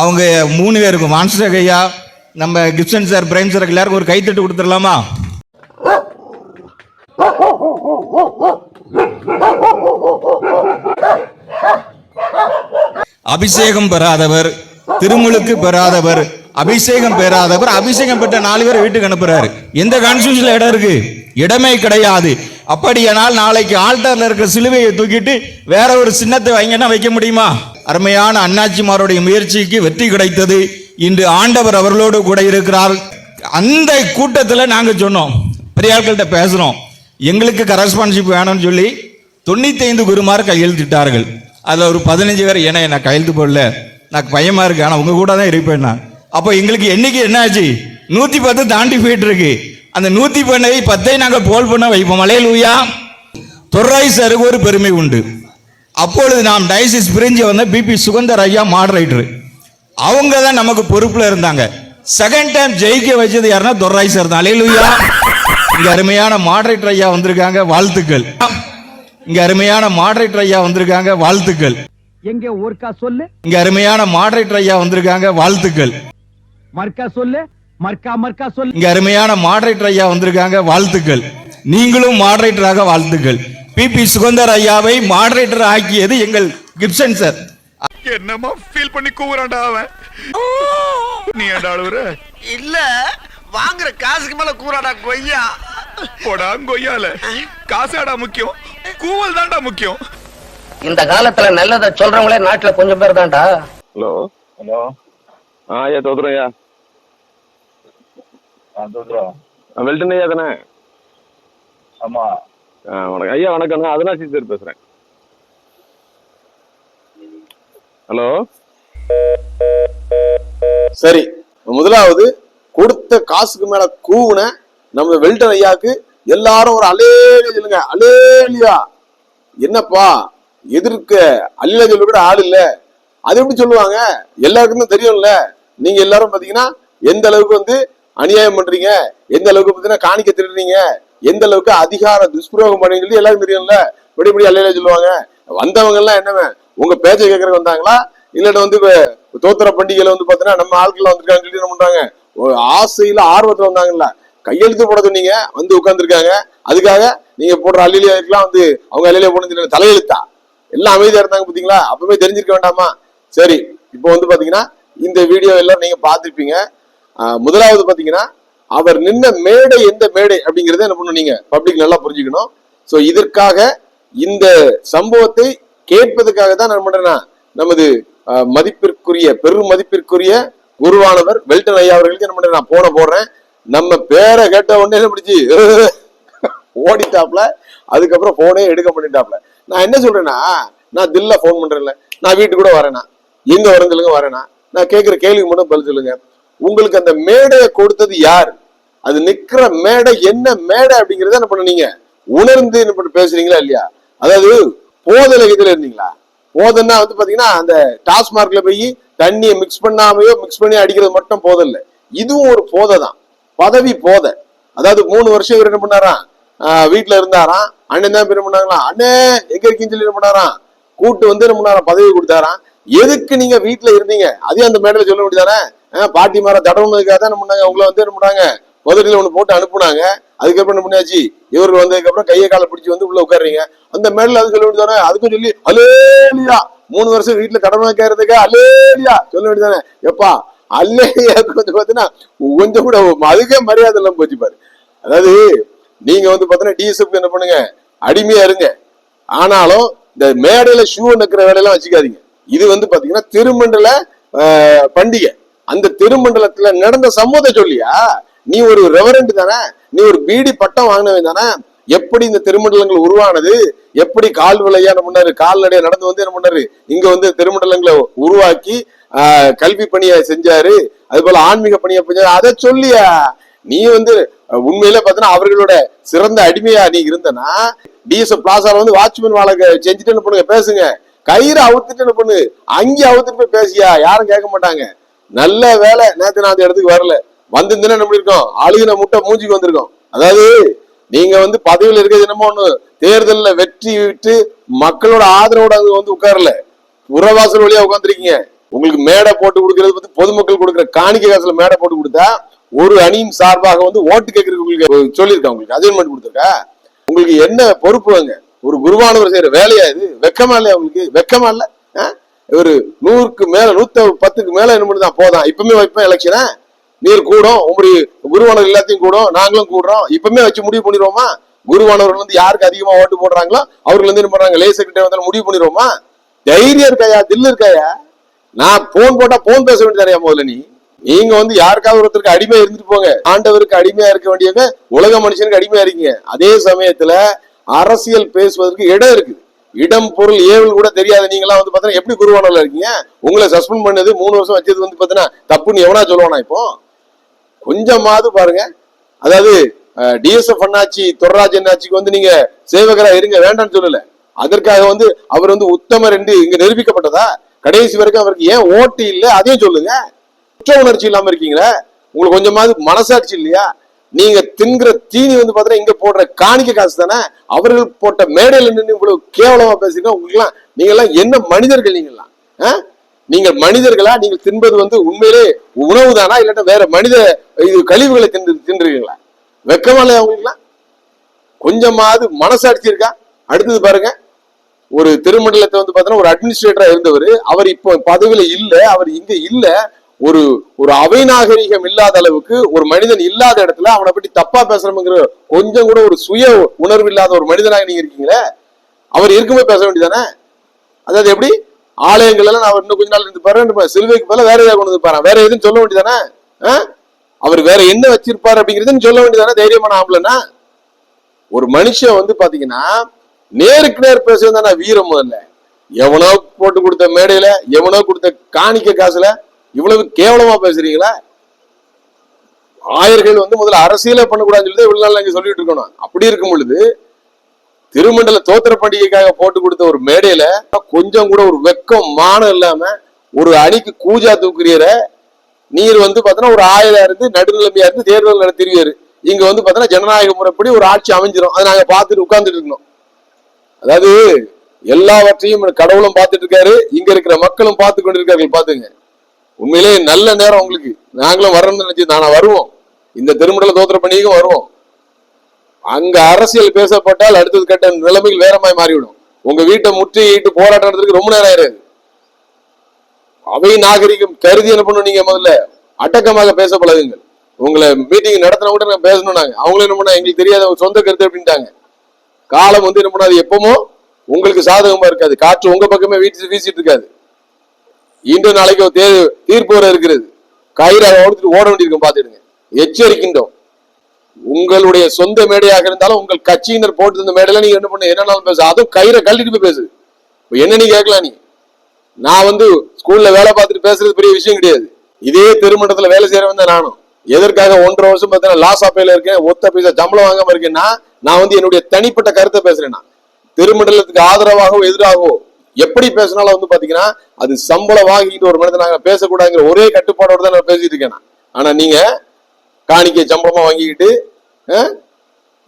அவங்க மூணு பேருக்கும். மான்ஸ்டர் ஐயா நம்ம கிப்சன் சார் பிரைம் சார் எல்லாருக்கும் ஒரு கைத்தட்டு கொடுத்துடலாமா? அபிஷேகம் பெறாதவர் திருமுழுக்கு பெறாதவர் அபிஷேகம் பெறாதவர் அபிஷேகம் பெற்ற நாலு பேர் வீட்டுக்கு அனுப்புறாரு. எந்த கான்ஸ்டியூஷன்ல இடம் இருக்கு? இடமே கிடையாது. அப்படியானால் நாளைக்கு ஆல்டர்ல இருக்கிற சிலுவையை தூக்கிட்டு வேற ஒரு சின்னத்தை வைங்கன்னா வைக்க முடியுமா? அருமையான அண்ணாச்சிமாருடைய முயற்சிக்கு வெற்றி கிடைத்தது. இன்று ஆண்டவர் அவர்களோடு கூட இருக்கிறார். அந்த கூட்டத்தில் நாங்கள் சொன்னோம். பெரிய ஆட்கள்கிட்ட எங்களுக்கு கரஸ்பான்ஷிப் வேணும்னு சொல்லி தொண்ணூத்தி ஐந்து குருமார் கையெழுத்திட்டார்கள். அதில் ஒரு பதினஞ்சு பேர் ஏன்னா நான் கையெழுத்து போடல. நான் பயமாக இருக்கு. ஆனால் உங்கள் கூட தான் இருப்பேன் நான் அப்போ எங்களுக்கு என்றைக்கு என்ன ஆச்சு நூத்தி பத்து தாண்டி போயிட்டு இருக்கு அந்த நூற்றி பண்ணை பத்தை நாங்கள் போல் பண்ண வைப்போம். மலையலூயா தொர்ராய் சருக்கு ஒரு பெருமை உண்டு. அப்பொழுது நாம் டயசிஸ் பிரிஞ்சு வந்த பிபி சுகந்தர் ஐயா மாடரேட்டர் அவங்க தான் நமக்கு பொறுப்புல இருந்தாங்க. செகண்ட் டைம் ஜெயிக்க வச்சது யாருன்னா தொர்ராய் சார் தான். அலையலுயா. இங்க அருமையான மாடரேட்டர் ஐயா வந்திருக்காங்க வாழ்த்துக்கள். இங்க அருமையான மாடரேட்டர் ஐயா வந்திருக்காங்க வாழ்த்துக்கள். எங்க ஊர்க்கா சொல்லு. இங்க அருமையான மாடரேட்டர் ஐயா வந்திருக்காங்க வாழ்த்துக்கள். மர்க்கா சொல்லு. மர்க்கா மர்க்கா சொல்லு. இங்க அருமையான மாடரேட்டர் ஐயா வந்திருக்காங்க வாழ்த்துக்கள். நீங்களும் மாடரேட்டராக வாழ்த்துக்கள். பிபி சுகந்தர் ஐயாவை மாடரேட்டர் ஆக்கியது எங்கள் கிப்சன் சார். என்னமா ஃபீல் பண்ணி கூவுறான்டா அவன். நீ அழுவுற? இல்ல வாங்குற காசுக்கு மேல கூறாடா கொய்யா. போடா கொய்யால. காசாடா முக்கியம். கூவல் தான்டா முக்கியம். இந்த காலத்துல நல்லதை சொல்றவங்களே நாட்டுல கொஞ்சம் பேர் தான்டா. ஹலோ. ஹலோ. ஆ ஐயா தோத்துறோம் ஐயா. ஆ தோத்துறோம். வெல்டன் ஐயா தானே? ஆமா. வணக்கம். ஐயா வணக்கம் நான் அதனாசி சார் பேசுகிறேன் ஹலோ? சரி முதலாவது கொடுத்த காசுக்கு மேல கூவுன நம்ம வெல்டன் ஐயாக்கு எல்லாரும் ஒரு அலேலியா சொல்லுங்க. அலேலியா என்னப்பா எதிர்க்க அல்ல சொல்ல கூட ஆள் இல்ல. அது எப்படி சொல்லுவாங்க? எல்லாருக்குமே தெரியும்ல. நீங்க எல்லாரும் பாத்தீங்கன்னா எந்த அளவுக்கு வந்து அநியாயம் பண்றீங்க? எந்த அளவுக்கு பாத்தீங்கன்னா காணிக்க திருடுறீங்க? எந்த அளவுக்கு அதிகார துஷ்பிரயோகம் பண்ணீங்கன்னு சொல்லி எல்லாருக்கும் தெரியும்ல. இப்படி இப்படி அல்லையில சொல்லுவாங்க. வந்தவங்க எல்லாம் என்னவன் உங்க பேச்சை கேட்கறதுக்கு வந்தாங்களா? இல்லாட்ட வந்து தோத்திர பண்டிகையில வந்து பாத்தீங்கன்னா நம்ம ஆட்கள் வந்திருக்காங்க சொல்லி என்ன பண்றாங்க? ஆசையில ஆர்வத்துல வந்தாங்கல்ல. கையெழுத்து போட சொன்னீங்க வந்து உட்கார்ந்துருக்காங்க. அதுக்காக நீங்க போடுற அள்ளிலியாக்கெல்லாம் வந்து அவங்க அல்லையில போனது தலையெழுத்தா? எல்லாம் அமைதியா இருந்தாங்க பாத்தீங்களா? அப்பவே தெரிஞ்சிருக்க வேண்டாமா? சரி இப்போ வந்து பாத்தீங்கன்னா இந்த வீடியோ எல்லாம் நீங்க பார்த்துருப்பீங்க. முதலாவது பாத்தீங்கன்னா அவர் நின்ன மேடை எந்த மேடை அப்படிங்கறத என்ன பண்ணணும் நீங்க? பப்ளிக் நல்லா புரிஞ்சுக்கணும். சோ இதற்காக இந்த சம்பவத்தை கேட்பதற்காக தான் நான் பண்றேன்னா நமது மதிப்பிற்குரிய பெரும் மதிப்பிற்குரிய குருவானவர் வெல்டன் ஐயா அவர்களுக்கு என்ன பண்றேன் நான் போன போடுறேன். நம்ம பேரை கேட்ட உடனே என்ன பிடிச்சி ஓடிட்டாப்ல. அதுக்கப்புறம் போனே எடுக்க பண்ணிட்டாப்ல நான் என்ன சொல்றேன்னா நான் தில்ல ஃபோன் பண்றேன்ல. நான் வீட்டுக்கு கூட வரேனா எங்க வரேன் சொல்லுங்க வரேனா நான் கேட்கிற கேள்விக்கு மட்டும் பதில் சொல்லுங்க. உங்களுக்கு அந்த மேடையை கொடுத்தது யார்? அது நிக்கிற மேடை என்ன மேடை அப்படிங்கறத என்ன பண்ணீங்க உணர்ந்து என்ன பண்ணி பேசுறீங்களா இல்லையா? அதாவது போதல இதுல இருந்தீங்களா? போதன்னா வந்து பாத்தீங்கன்னா அந்த டாஸ்மார்க்ல போய் தண்ணியை மிக்ஸ் பண்ணாமையோ மிக்ஸ் பண்ணி அடிக்கிறது மட்டும் போதை இதுவும் ஒரு போதை தான். பதவி போதை. அதாவது மூணு வருஷம் இவர் என்ன பண்ணாராம் வீட்டுல இருந்தாராம். அண்ணன் தான் என்ன பண்ணாங்களாம் அண்ணே எங்க இருக்கீங்கன்னு சொல்லி என்ன பண்ணாராம்? கூட்டு வந்து என்ன பண்ணாராம்? பதவி கொடுத்தாராம். எதுக்கு நீங்க வீட்டுல இருந்தீங்க? அதையும் அந்த மேடையில சொல்ல வேண்டியதானே? பாட்டி மாற தடவுனதுக்காக தான் என்ன பண்ணாங்க? உங்களை வந்து என்ன பண்ணாங்க முதலில் ஒன்று போட்டு அனுப்புனாங்க. அதுக்கப்புறம் என்ன பண்ணியாச்சு? இவர்கள் வந்ததுக்கப்புறம் கையை காலை பிடிச்சி வந்து உள்ள உட்காருறீங்க. அந்த மேடையில அது சொல்ல வேண்டியதானே? அதுக்கும் சொல்லி அலேலியா மூணு வருஷம் வீட்டுல கடமை கேட்கறதுக்கு அலேலியா சொல்ல வேண்டியதானே? எப்பா அல்லேலியா கொஞ்சம் பாத்தீங்கன்னா கொஞ்சம் கூட அதுக்கே மரியாதை இல்லாம போச்சு பாரு. அதாவது நீங்க வந்து பாத்தீங்கன்னா டிஎஸ்எஃப் என்ன பண்ணுங்க? அடிமையா இருங்க. ஆனாலும் இந்த மேடையில ஷூ நக்கிற வேலையெல்லாம் வச்சுக்காதீங்க. இது வந்து பாத்தீங்கன்னா திருமண்டல பண்டிகை. அந்த திருமண்டலத்துல நடந்த சமூகத்தை சொல்லியா? நீ ஒரு ரெவரண்ட் தானே? நீ ஒரு பீடி பட்டம் வாங்கினவன் தானே? எப்படி இந்த திருமண்டலங்கள் உருவானது? எப்படி கால் விலையா என்ன பண்ணாரு? கால்நடையா நடந்து வந்து என்ன பண்ணாரு? இங்க வந்து திருமண்டலங்களை உருவாக்கி ஆஹ், கல்வி பணியை செஞ்சாரு. அது போல ஆன்மீக பணியை செஞ்சாரு. அதை சொல்லியா? நீ வந்து உண்மையில பாத்தீங்கன்னா அவர்களோட சிறந்த அடிமையா நீ இருந்தனா? டிஎஸ்எஃப் பிளாசால வந்து வாட்ச்மேன் வாழ செஞ்சுட்டு என்ன பண்ணுங்க? பேசுங்க. கயிறு அவுத்துட்டு என்ன பண்ணு? அங்கே அவுத்துட்டு போய் பேசியா? யாரும் கேட்க மாட்டாங்க. நல்ல வேலை. நேற்று நான் அந்த இடத்துக்கு வரல. வந்திருந்தேன்னா என்ன பண்ணிருக்கோம் அழுகின முட்டை மூஞ்சிக்கு வந்திருக்கோம். அதாவது நீங்க வந்து பதவியில் இருக்கிறது என்னமோ ஒண்ணு. தேர்தலில் வெற்றி விட்டு மக்களோட ஆதரவோட அங்க வந்து உட்காரல. உறவாசல் வழியா உட்காந்துருக்கீங்க உங்களுக்கு மேடை போட்டு கொடுக்கறது வந்து பொதுமக்கள் கொடுக்குற காணிக்கை காசுல மேடை போட்டு கொடுத்தா ஒரு அணியின் சார்பாக வந்து ஓட்டு கேட்கறதுக்கு உங்களுக்கு சொல்லியிருக்கா உங்களுக்கு? அசைன்மெண்ட் கொடுத்துருக்கா? உங்களுக்கு என்ன பொறுப்பு அங்க? ஒரு குருவானவர் செய்யற வேலையா இது? வெக்கமா இல்லையா உங்களுக்கு? வெக்கமா இல்ல? ஆ? ஒரு நூறுக்கு மேல நூத்த பத்துக்கு மேல என்ன பண்ணுதான் போதான் இப்பவுமே வைப்பேன் எலெக்ஷனை நீர் கூடும் உங்களுடைய குருவானவர் எல்லாத்தையும் கூடும் நாங்களும் கூடுறோம். இப்பவுமே வச்சு முடிவு பண்ணிடுவோமா? குருவானவர்கள் வந்து யாருக்கு அதிகமா ஓட்டு போடுறாங்களோ அவர்கள் வந்து என்ன பண்றாங்க? லேசர் கிட்ட வந்தாலும் முடிவு பண்ணிடுவோமா? தைரியம் இருக்காயா? தில்லு இருக்காயா? நான் போன் போட்டா போன் பேச வேண்டியதாரியா முதல்ல நீ? நீங்க வந்து யாருக்காவது ஒருத்தருக்கு அடிமையா இருந்துட்டு போங்க. ஆண்டவருக்கு அடிமையா இருக்க வேண்டியவங்க உலக மனுஷனுக்கு அடிமையா இருக்கீங்க. அதே சமயத்துல அரசியல் பேசுவதற்கு இடம் இருக்குது. இடம் பொருள் ஏவல் கூட தெரியாத நீங்களாம் வந்து பாத்தீங்கன்னா எப்படி குருவானவர்ல இருக்கீங்க? உங்களை சஸ்பெண்ட் பண்ணது மூணு வருஷம் வச்சது வந்து பாத்தீங்கன்னா தப்புன்னு எவனா சொல்லுவானா இப்போ? கொஞ்சமாவது பாருங்க. அதாவது டிஎஸ்எஃப் அண்ணாச்சி தொடராஜ் அண்ணாச்சிக்கு வந்து நீங்க சேவகரா இருங்க வேண்டாம்னு சொல்லல. அதற்காக வந்து அவர் வந்து உத்தமர் என்று இங்க நிரூபிக்கப்பட்டதா? கடைசி வரைக்கும் அவருக்கு ஏன் ஓட்டு இல்ல? அதையும் சொல்லுங்க. குற்ற உணர்ச்சி இல்லாம இருக்கீங்களே? உங்களுக்கு கொஞ்சமாவது மனசாட்சி இல்லையா? நீங்க தின்கிற தீனி வந்து பாத்தீங்கன்னா இங்க போடுற காணிக்கை காசு தானே? அவர்கள் போட்ட மேடையில நின்று இவ்வளவு கேவலமா பேசுறீங்க. உங்களுக்கு எல்லாம் நீங்க எல்லாம் என்ன மனிதர்கள் நீங்கெல்லாம்? நீங்கள் மனிதர்களா நீங்கள் தின்பது வந்து உண்மையிலே உணவு தானா இல்லாட்டா வேற மனித இது கழிவுகளை தின்று தின்றுறீங்களா வெக்கமா இல்லையா உங்களுக்குலாம் கொஞ்சமாவது மனசாட்சி இருக்கா? அடுத்தது பாருங்க. ஒரு திருமண்டலத்தை வந்து பார்த்தோன்னா ஒரு அட்மினிஸ்ட்ரேட்டரா இருந்தவர். அவர் இப்போ பதவியில இல்லை அவர் இங்க இல்லை. ஒரு ஒரு அவை நாகரிகம் இல்லாத அளவுக்கு ஒரு மனிதன் இல்லாத இடத்துல அவனை பற்றி தப்பா பேசுறோம்ங்கிற கொஞ்சம் கூட ஒரு சுய உணர்வு இல்லாத ஒரு மனிதனாக நீங்க இருக்கீங்களே? அவர் இருக்கும்போது பேச வேண்டியதானே? அதாவது எப்படி? ஆலயங்கள் எல்லாம் நான் இன்னும் கொஞ்ச நாள் இருந்து பாரு சிலுவைக்கு போல வேற ஏதாவது கொண்டு வந்து வேற எதுவும் சொல்ல வேண்டியதானே? அவர் வேற என்ன வச்சிருப்பாரு அப்படிங்கறது சொல்ல வேண்டியதானே? தைரியமான ஆம்பளைனா ஒரு மனுஷன் வந்து பாத்தீங்கன்னா நேருக்கு நேர் பேசுறது தானே வீரம் முதல்ல. எவனோ போட்டு கொடுத்த மேடையில எவனோ கொடுத்த காணிக்க காசுல இவ்வளவு கேவலமா பேசுறீங்களா? ஆயர்கள் வந்து முதல்ல அரசியலே பண்ணக்கூடாதுன்னு சொல்லி இவ்வளவு நாள் நாங்க சொல்லிட்டு இருக்கணும். அப்படி இருக்கும் பொழுது திருமண்டல தோத்திர பண்டிகைக்காக போட்டு கொடுத்த ஒரு மேடையில கொஞ்சம் கூட ஒரு வெக்கம் மானம் இல்லாம ஒரு அணிக்கு கூஜா தூக்குறீர நீர் வந்து பாத்தீங்கன்னா ஒரு ஆயிரம் இருந்து நடுநிலைமையா இருந்து தேர்தல் நடத்திருவாரு இங்க வந்து பாத்தீங்கன்னா ஜனநாயக முறைப்படி ஒரு ஆட்சி அமைஞ்சிரும். அதை நாங்க பார்த்துட்டு உட்கார்ந்துட்டு இருக்கணும். அதாவது எல்லாவற்றையும் கடவுளும் பார்த்துட்டு இருக்காரு. இங்க இருக்கிற மக்களும் பார்த்து கொண்டிருக்கார்கள் பாத்துங்க உண்மையிலேயே நல்ல நேரம் உங்களுக்கு. நாங்களும் வரணும்னு நினைச்சு நானா வருவோம். இந்த திருமண்டல தோத்திர பண்டிகைக்கும் வருவோம். அங்க அரசியல் பேசப்பட்டால் அடுத்தது கட்ட நிலைமைகள் வேறமாய் மாறிவிடும். உங்க வீட்டை முற்றிட்டு போராட்டம் நடத்துறதுக்கு ரொம்ப நேரம் ஆயிடுது அவை நாகரிகம் கருதி என்ன பண்ணும் நீங்க முதல்ல? அடக்கமாக பேச பழகுங்கள் உங்களை மீட்டிங் நடத்தின கூட நான் பேசணும் நாங்க. அவங்களும் என்ன பண்ணா எங்களுக்கு தெரியாத சொந்த கருத்து அப்படின்ட்டாங்க. காலம் வந்து என்ன பண்ணாது? எப்பவும் உங்களுக்கு சாதகமா இருக்காது. காற்று உங்க பக்கமே வீட்டு வீசிட்டு இருக்காது. இன்று நாளைக்கு ஒரு தீர்ப்பு வர இருக்கிறது. கயிறு ஓடுத்துட்டு ஓட வேண்டியிருக்கும் பார்த்துடுங்க. எச்சரிக்கின்றோம். உங்களுடைய சொந்த மேடையாக இருந்தாலும் உங்கள் கட்சியினர் போட்டு இந்த மேடையில நீங்க என்ன பண்ண என்னன்னாலும் பேசு. அதுவும் கயிறை கழட்டிட்டு போய் பேசு. என்ன நீ கேட்கலாம் நீ? நான் வந்து ஸ்கூல்ல வேலை பார்த்துட்டு பேசுறது பெரிய விஷயம் கிடையாது. இதே திருமணத்துல வேலை செய்யறவன் தான் நானும். எதற்காக ஒன்றரை வருஷம் பார்த்தீங்கன்னா லாஸ் ஆப்பையில இருக்கேன் ஒத்த பைசா சம்பளம் வாங்காம இருக்கேன்னா நான் வந்து என்னுடைய தனிப்பட்ட கருத்தை பேசுறேன் நான் திருமண்டலத்துக்கு ஆதரவாகவோ எதிராகவோ எப்படி பேசினாலும் வந்து பாத்தீங்கன்னா அது சம்பளம் வாங்கிட்டு ஒரு மனிதனாக பேசக்கூடாதுங்கிற ஒரே கட்டுப்பாடோடு தான் நான் பேசிட்டு இருக்கேன் ஆனா நீங்க காணிக்கை சம்பளமா வாங்கிக்கிட்டு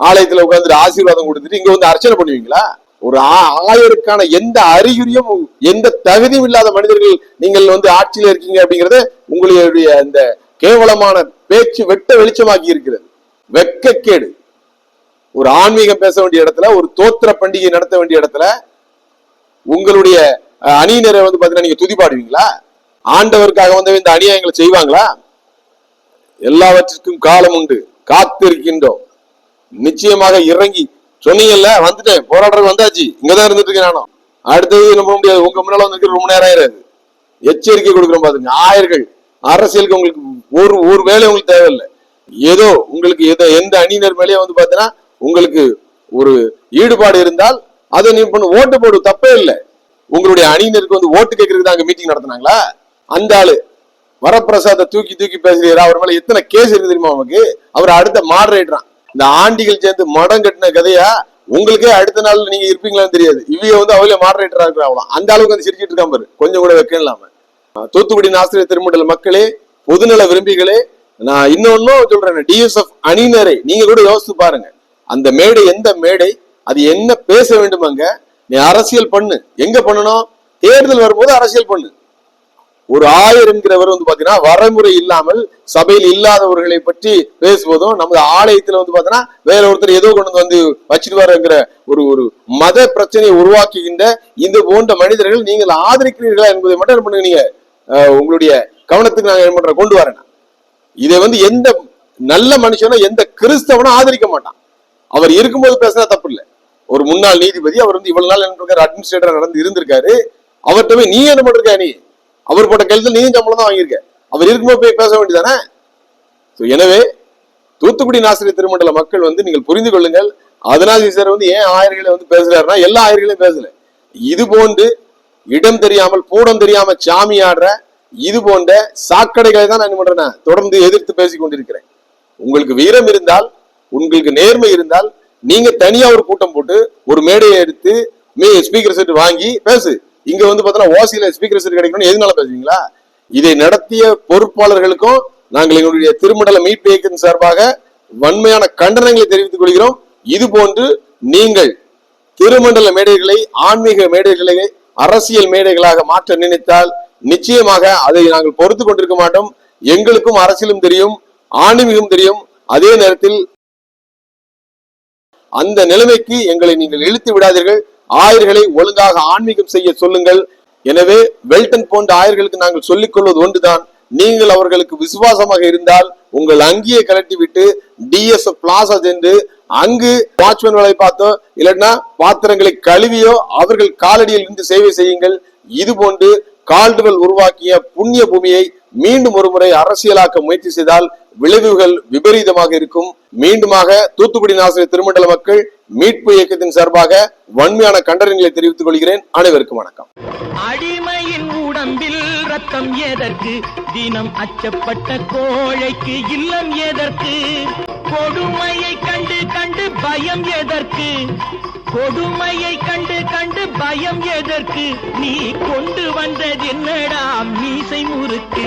ஆலயத்துல உட்காந்துட்டு ஆசீர்வாதம் கொடுத்துட்டு இங்க வந்து அர்ச்சனை பண்ணுவீங்களா? ஒரு ஆ- ஆயருக்கான எந்த அறிகுறியும் எந்த தகுதியும் இல்லாத மனிதர்கள் நீங்கள் வந்து ஆட்சியில் இருக்கீங்க அப்படிங்கறது உங்களுடைய அந்த கேவலமான பேச்சு வெட்ட வெளிச்சமாக்கி இருக்கிறது. வெக்கக்கேடு. ஒரு ஆன்மீகம் பேச வேண்டிய இடத்துல ஒரு தோத்திர பண்டிகை நடத்த வேண்டிய இடத்துல உங்களுடைய அணியினரை வந்து பாத்தீங்கன்னா நீங்க துதிப்பாடுவீங்களா ஆண்டவருக்காக வந்து இந்த அநியாயங்களை செய்வாங்களா? எல்லாவற்றிற்கும் காலம் உண்டு. காத்திருக்கின்றோம். நிச்சயமாக இறங்கி சொன்னீங்கல்ல வந்துட்டேன். போராடுறது வந்தாச்சு. இங்கதான் இருந்துட்டு இருக்கேன் நானும். அடுத்தது என்ன பண்ண முடியாது? உங்க முன்னால வந்து ரொம்ப நேரம் ஆயிராது. எச்சரிக்கை கொடுக்குறோம் பாருங்க ஆயர்கள் அரசியலுக்கு உங்களுக்கு ஒரு ஒரு வேலை உங்களுக்கு தேவையில்லை. ஏதோ உங்களுக்கு எதோ எந்த அணியினர் மேலேயே வந்து பாத்தீங்கன்னா உங்களுக்கு ஒரு ஈடுபாடு இருந்தால் அதை நீ பண்ண ஓட்டு போடு தப்பே இல்லை. உங்களுடைய அணியினருக்கு வந்து ஓட்டு கேட்கறதுக்கு தான் அங்க மீட்டிங் நடத்துனாங்களா? அந்த ஆளு வரப்பிரசாத தூக்கி தூக்கி பேசுறீரா? அவர் மேல எத்தனை கேஸ் இருக்கு தெரியுமா அவனுக்கு அவர் அடுத்த மாடரேட்டரான் இந்த ஆண்டிகள் சேர்ந்து மடம் கட்டின கதையா உங்களுக்கே அடுத்த நாள் நீங்க இருப்பீங்களான்னு தெரியாது. இவங்க வந்து அவளே மாடரேட்டரா இருக்கிறாங்களாம் அந்த அளவுக்கு வந்து சிரிச்சிட்டு இருக்காம பாரு. கொஞ்சம் கூட வைக்க இல்லாம. தூத்துக்குடி ஆசிரியர் திருமண்டல மக்களே பொதுநல விரும்பிகளே நான் இன்னொன்னும் சொல்றேன். டிஎஸ்எஃப் அணியினரை நீங்க கூட யோசித்து பாருங்க. அந்த மேடை எந்த மேடை? அது என்ன பேச வேண்டுமாங்க? நீ அரசியல் பண்ணு. எங்க பண்ணணும்? தேர்தல் வரும்போது அரசியல் பண்ணு. ஒரு ஆயர் என்கிறவர் வந்து பாத்தீங்கன்னா வரமுறை இல்லாமல் சபையில் இல்லாதவர்களை பற்றி பேசுவதும் நமது ஆலயத்துல வந்து பாத்தீங்கன்னா வேற ஒருத்தர் ஏதோ கொண்டு வந்து வச்சிருவாருங்கிற ஒரு ஒரு மத பிரச்சனையை உருவாக்குகின்ற இந்த போன்ற மனிதர்கள் நீங்கள் ஆதரிக்கிறீர்களா என்பதை மட்டும் என்ன பண்ணுங்க நீங்க உங்களுடைய கவனத்துக்கு நாங்க என்ன பண்ற கொண்டு வரேன் இதை வந்து எந்த நல்ல மனுஷனும் எந்த கிறிஸ்தவனும் ஆதரிக்க மாட்டான். அவர் இருக்கும்போது பேசினா தப்பு இல்லை. ஒரு முன்னாள் நீதிபதி அவர் வந்து இவ்வளவு நாள் என்ன அட்மினிஸ்ட்ரேட்டர் நடந்து இருந்திருக்காரு. அவர்கிட்ட போய் நீ என்ன பண்ற நீ? அவர் போட்ட கழுத்தில் நீயும் சம்பளம் தான் வாங்கியிருக்க. அவர் இருக்கும்போது போய் பேச வேண்டியதானே? ஸோ எனவே தூத்துக்குடி நாசிரியர் திருமண்டல மக்கள் வந்து நீங்கள் புரிந்து கொள்ளுங்கள். அதனால சார் வந்து ஏன் ஆயர்களை வந்து பேசுறாருன்னா எல்லா ஆயர்களையும் பேசல. இது போன்று இடம் தெரியாமல் பூடம் தெரியாம சாமி ஆடுற இது போன்ற சாக்கடைகளை தான் நான் என்ன பண்றேன் தொடர்ந்து எதிர்த்து பேசிக் கொண்டிருக்கிறேன். உங்களுக்கு வீரம் இருந்தால் உங்களுக்கு நேர்மை இருந்தால் நீங்க தனியா ஒரு கூட்டம் போட்டு ஒரு மேடையை எடுத்து மீ ஸ்பீக்கர் செட் வாங்கி பேசு. இங்க வந்து பார்த்தோன்னா ஓசியில ஸ்பீக்கர் சீட் கிடைக்கணும்னு எதுனால பேசுவீங்களா இதை நடத்திய பொறுப்பாளர்களுக்கும் நாங்கள் எங்களுடைய திருமண்டல மீட்பு இயக்கத்தின் சார்பாக வன்மையான கண்டனங்களை தெரிவித்துக் கொள்கிறோம். இது போன்று நீங்கள் திருமண்டல மேடைகளை ஆன்மீக மேடைகளை அரசியல் மேடைகளாக மாற்ற நினைத்தால் நிச்சயமாக அதை நாங்கள் பொறுத்து கொண்டிருக்க மாட்டோம். எங்களுக்கும் அரசியலும் தெரியும் ஆன்மீகம் தெரியும். அதே நேரத்தில் அந்த நிலைமைக்கு எங்களை நீங்கள் இழுத்து விடாதீர்கள். ஆயர்களை ஒழுங்காக ஆன்மீகம் செய்ய சொல்லுங்கள். எனவே வெல்டன் போன்ற ஆயர்களுக்கு நாங்கள் சொல்லிக் கொள்வது ஒன்றுதான். நீங்கள் அவர்களுக்கு விசுவாசமாக இருந்தால் உங்கள் அங்கியை கலட்டி விட்டு டிஎஸ் பிளாசா சென்று அங்கு வாட்ச்மேன் வேலை பார்த்தோ இல்லைன்னா பாத்திரங்களை கழுவியோ அவர்கள் காலடியில் இருந்து சேவை செய்யுங்கள். இது போன்று கால்டுவல் உருவாக்கிய புண்ணிய பூமியை மீண்டும் ஒருமுறை அரசியலாக்க முயற்சி செய்தால் விளைவுகள் விபரீதமாக இருக்கும். மீண்டுமாக தூத்துக்குடி நாசிரியர் திருமண்டல மக்கள் மீட்பு இயக்கத்தின் சார்பாக வன்மையான கண்டனங்களை தெரிவித்துக் கொள்கிறேன். அனைவருக்கும் வணக்கம். அடிமையின் உடம்பில் ரத்தம் எதற்கு? தினம் அச்சப்பட்ட கோழைக்கு இல்லம் எதற்கு? கொடுமையை கண்டு கண்டு பயம் எதற்கு? கொடுமையை கண்டு கண்டு பயம் எதற்கு? நீ கொண்டு வந்தது என்னடா? மீசை முறுக்கு.